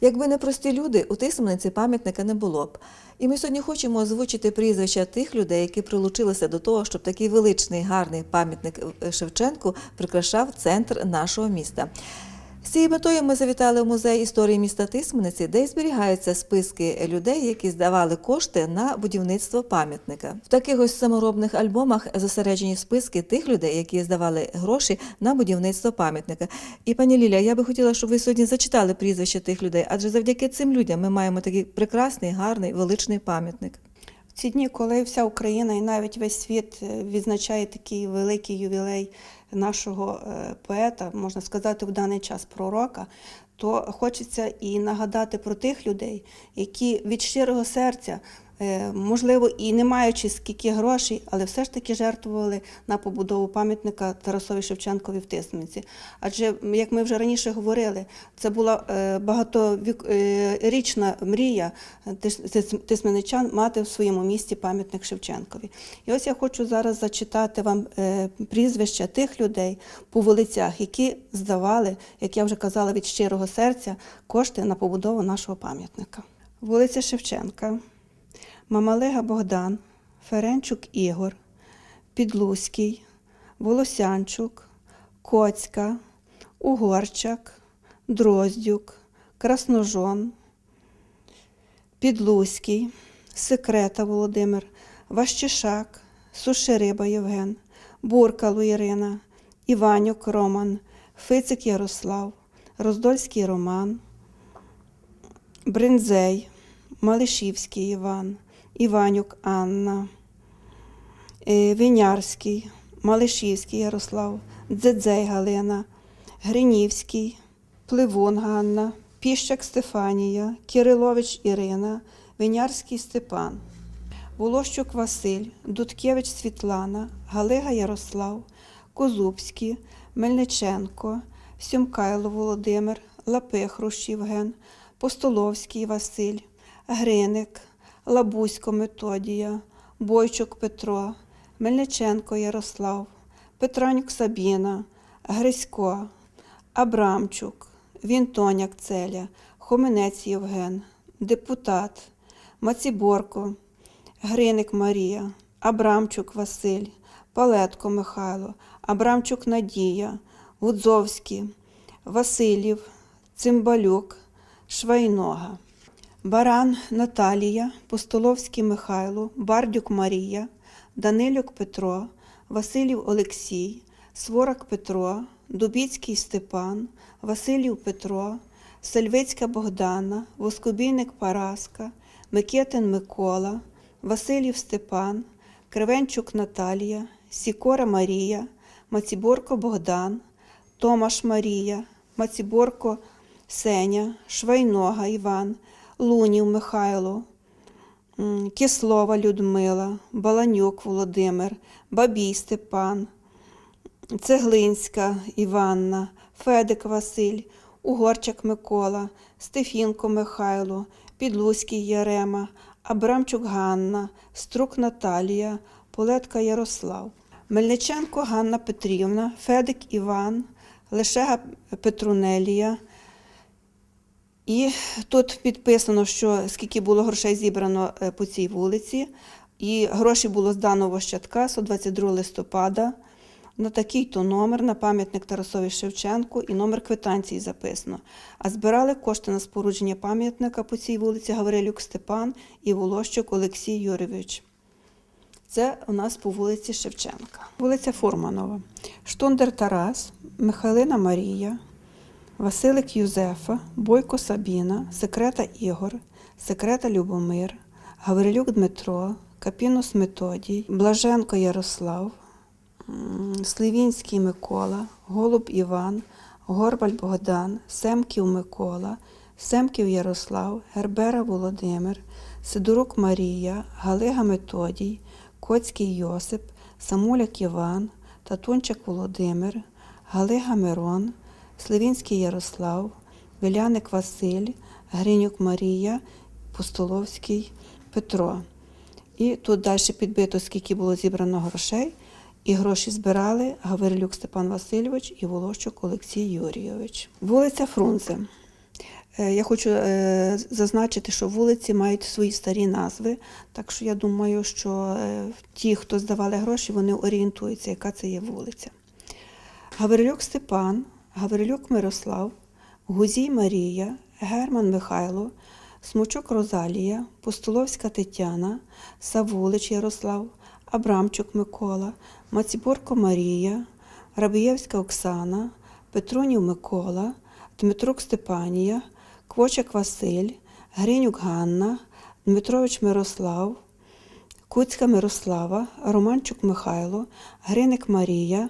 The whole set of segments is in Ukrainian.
Якби не прості люди, у Тисмениці пам'ятника не було б. І ми сьогодні хочемо озвучити прізвища тих людей, які прилучилися до того, щоб такий величний гарний пам'ятник е, Шевченку прикрашав центр нашого міста. З цією метою ми завітали в музей історії міста Тисмениці, де й зберігаються списки людей, які здавали кошти на будівництво пам'ятника. В таких ось саморобних альбомах зосереджені списки тих людей, які здавали гроші на будівництво пам'ятника. І пані Ліля, я би хотіла, щоб ви сьогодні зачитали прізвища тих людей, адже завдяки цим людям ми маємо такий прекрасний, гарний, величний пам'ятник. В ці дні, коли вся Україна і навіть весь світ е, відзначає такий великий ювілей нашого е, поета, можна сказати, в даний час пророка, то хочеться і нагадати про тих людей, які від щирого серця, можливо, і не маючи скільки грошей, але все ж таки жертвували на побудову пам'ятника Тарасові Шевченкові в Тисмениці. Адже, як ми вже раніше говорили, це була е, багаторічна мрія тис- тис- тисменичан мати в своєму місті пам'ятник Шевченкові. І ось я хочу зараз зачитати вам е, прізвища тих людей по вулицях, які здавали, як я вже казала, від щирого серця кошти на побудову нашого пам'ятника. Вулиця Шевченка, Мамалега Богдан, Ференчук Ігор, Підлуський, Волосянчук, Коцька, Угорчак, Дроздюк, Красножон, Підлуський, Секрета Володимир, Ващишак, Сушериба Євген, Буркалу Ірина, Іванюк Роман, Фицик Ярослав, Роздольський Роман, Бринзей, Малишівський Іван, Іванюк Анна, е, Вінярський, Малишівський Ярослав, Дзедзей Галина, Гринівський, Пливун Ганна, Піщак Стефанія, Кирилович Ірина, Винярський Степан, Волощук Василь, Дудкевич Світлана, Галига Ярослав, Козубський, Мельниченко, Сьомкайло Володимир, Лапихруш Євген, Постоловський Василь, Гриник, Лабусько Методія, Бойчук Петро, Мельниченко Ярослав, Петранюк Сабіна, Грисько, Абрамчук, Вінтоняк Целя, Хоменець Євген, депутат, Маціборко, Гриник Марія, Абрамчук Василь, Палетко Михайло, Абрамчук Надія, Гудзовський, Васильів, Цимбалюк, Швайнога. Баран Наталія, Постоловський Михайло, Бардюк Марія, Данилюк Петро, Василів Олексій, Сворак Петро, Дубіцький Степан, Василів Петро, Сельвицька Богдана, Воскобійник Параска, Микетин Микола, Василів Степан, Кривенчук Наталія, Сікора Марія, Маціборко Богдан, Томаш Марія, Маціборко Сеня, Швайнога Іван, Лунів Михайло, Кислова Людмила, Баланюк Володимир, Бабій Степан, Цеглинська Іванна, Федик Василь, Угорчак Микола, Стефінко Михайло, Підлуський Ярема, Абрамчук Ганна, Струк Наталія, Полетка Ярослав, Мельниченко Ганна Петрівна, Федик Іван, Лешега Петрунелія. І тут підписано, що скільки було грошей зібрано е, по цій вулиці, і гроші було здано в Ощадкасу 22 листопада на такий-то номер, на пам'ятник Тарасові Шевченку і номер квитанції записано. А збирали кошти на спорудження пам'ятника по цій вулиці Гаврилюк Степан і Волощук Олексій Юрійович. Це у нас по вулиці Шевченка. Вулиця Фурманова. Штондер Тарас, Михайлина Марія, Василик Юзефа, Бойко Сабіна, Секрета Ігор, Секрета Любомир, Гаврилюк Дмитро, Капінус Методій, Блаженко Ярослав, Сливінський Микола, Голуб Іван, Горбаль Богдан, Семків Микола, Семків Ярослав, Гербера Володимир, Сидорук Марія, Галига Методій, Коцький Йосип, Самуляк Іван, Татунчик Володимир, Галига Мирон, Сливінський Ярослав, Віляник Василь, Гринюк Марія, Пустоловський Петро. І тут далі підбито, скільки було зібрано грошей. І гроші збирали Гаврилюк Степан Васильович і Волощук Олексій Юрійович. Вулиця Фрунзе. Е, Я хочу е, зазначити, що вулиці мають свої старі назви, так що я думаю, що е, ті, хто здавали гроші, вони орієнтуються, яка це є вулиця. Гаврилюк Степан, Гаврилюк Мирослав, Гузій Марія, Герман Михайло, Смучок Розалія, Постоловська Тетяна, Савулич Ярослав, Абрамчук Микола, Маціборко Марія, Рабієвська Оксана, Петрунів Микола, Дмитрук Степанія, Квочак Василь, Гринюк Ганна, Дмитрович Мирослав, Куцька Мирослава, Романчук Михайло, Гриник Марія,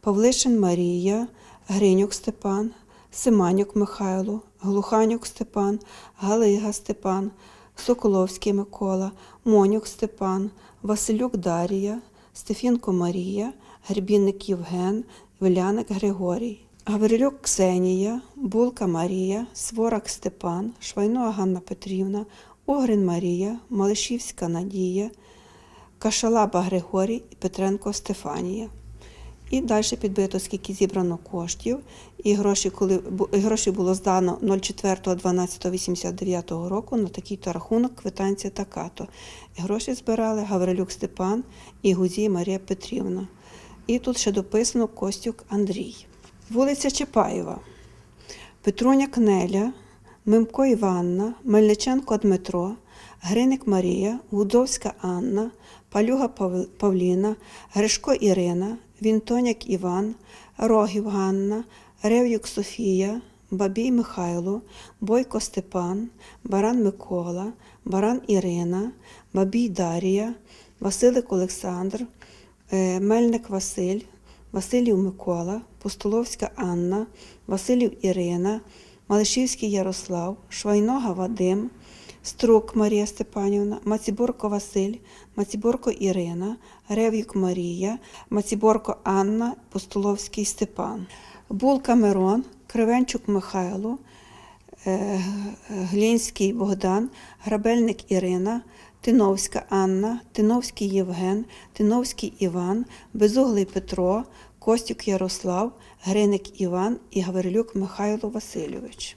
Павлишин Марія, Гринюк Степан, Симанюк Михайло, Глуханюк Степан, Галига Степан, Соколовський Микола, Монюк Степан, Василюк Дарія, Стефінко Марія, Гребінник Євген, Виляник Григорій. Гаврилюк Ксенія, Булка Марія, Сворак Степан, Швайнова Ганна Петрівна, Огрин Марія, Малишівська Надія, Кашалаба Григорій і Петренко Стефанія. І далі підбито, скільки зібрано коштів. І гроші, коли гроші було здано 04.12.89 року на такий-то рахунок, квитанція така-то. Гроші збирали Гаврилюк Степан і Гузій Марія Петрівна. І тут ще дописано Костюк Андрій. Вулиця Чапаєва. Петруня Кнеля, Мимко Іванна, Мельниченко Дмитро, Гриник Марія, Гудовська Анна, Палюга Павліна, Гришко Ірина, Вінтоняк Іван, Рогів Ганна, Рев'юк Софія, Бабій Михайло, Бойко Степан, Баран Микола, Баран Ірина, Бабій Дарія, Василик Олександр, е, Мельник Василь, Василів Микола, Постоловська Анна, Василів Ірина, Малишівський Ярослав, Швайнога Вадим, Струк Марія Степанівна, Маціборко Василь, Маціборко Ірина, Рев'юк Марія, Маціборко Анна, Постоловський Степан, Булка Мирон, Кривенчук Михайло, е, Глінський Богдан, Грабельник Ірина, Тиновська Анна, Тиновський Євген, Тиновський Іван, Безуглий Петро, Костюк Ярослав, Гриник Іван і Гаврилюк Михайло Васильович.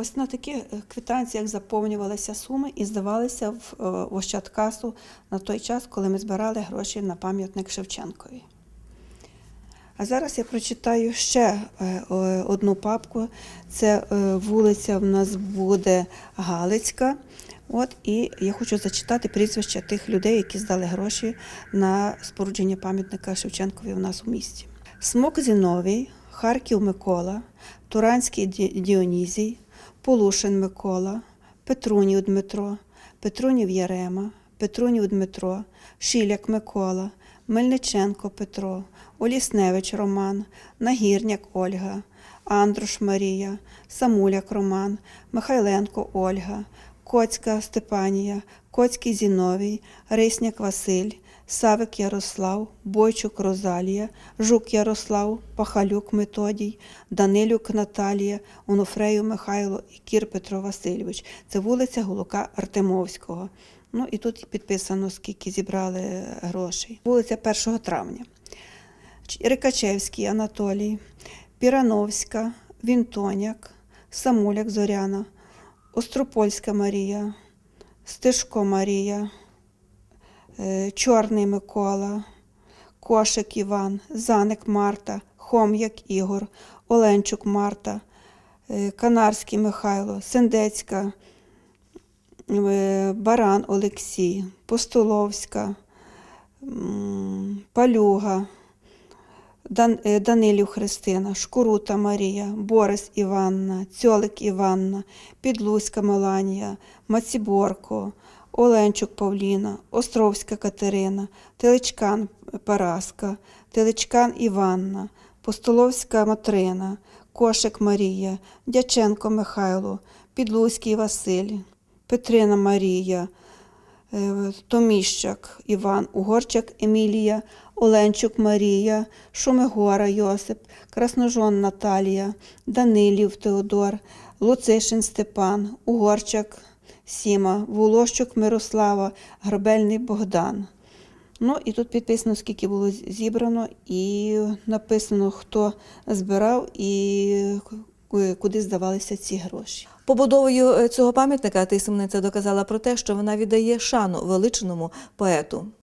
Ось на таких е, квитанціях заповнювалися суми і здавалися в е, в Ощадкасу на той час, коли ми збирали гроші на пам'ятник Шевченкові. А зараз я прочитаю ще е, одну папку. Це вулиця в нас буде Галицька. От, і я хочу зачитати прізвища тих людей, які здали гроші на спорудження пам'ятника Шевченкові у нас у місті. Смок Зіновій, Харків Микола, Туранський Діонізій, Полушин Микола, Петрунів Дмитро, Петрунів Ярема, Петрунів Дмитро, Шіляк Микола, Мельниченко Петро, Олісневич Роман, Нагірняк Ольга, Андруш Марія, Самуляк Роман, Михайленко Ольга, Коцька Степанія, Коцький Зіновій, Рисняк Василь, Савик Ярослав, Бойчук Розалія, Жук Ярослав, Пахалюк Методій, Данилюк Наталія, Онуфрею Михайло і Кір Петро Васильович. Це вулиця Гулука Артемовського. Ну і тут підписано, скільки зібрали грошей. Вулиця 1 травня. Рикачевський Анатолій, Пірановська, Вінтоняк, Самуляк Зоряна, Остропольська Марія, Стишко Марія, Чорний Микола, Кошик Іван, Заник Марта, Хом'як Ігор, Оленчук Марта, е, Канарський Михайло, Сендецька, е, Баран Олексій, Постоловська, Палюга, Дан, е, Данилів Христина, Шкурута Марія, Борис Іванна, Цьолик Іванна, Підлуська Меланія, Маціборко, Оленчук Павліна, Островська Катерина, Теличкан Параска, Теличкан Іванна, Постоловська Матрина, Кошик Марія, Дяченко Михайло, Підлуський Василь, Петрина Марія, е, Томіщак Іван, Угорчак Емілія, Оленчук Марія, Шумигора Йосип, Красножон Наталія, Данилів Теодор, Луцишин Степан, Угорчак Сіма, Волощук Мирослава, Грабельний Богдан. Ну і тут підписано, скільки було зібрано, і написано, хто збирав і куди здавалися ці гроші. Побудовою е, цього пам'ятника тисменниця доказала про те, що вона віддає шану величному поету.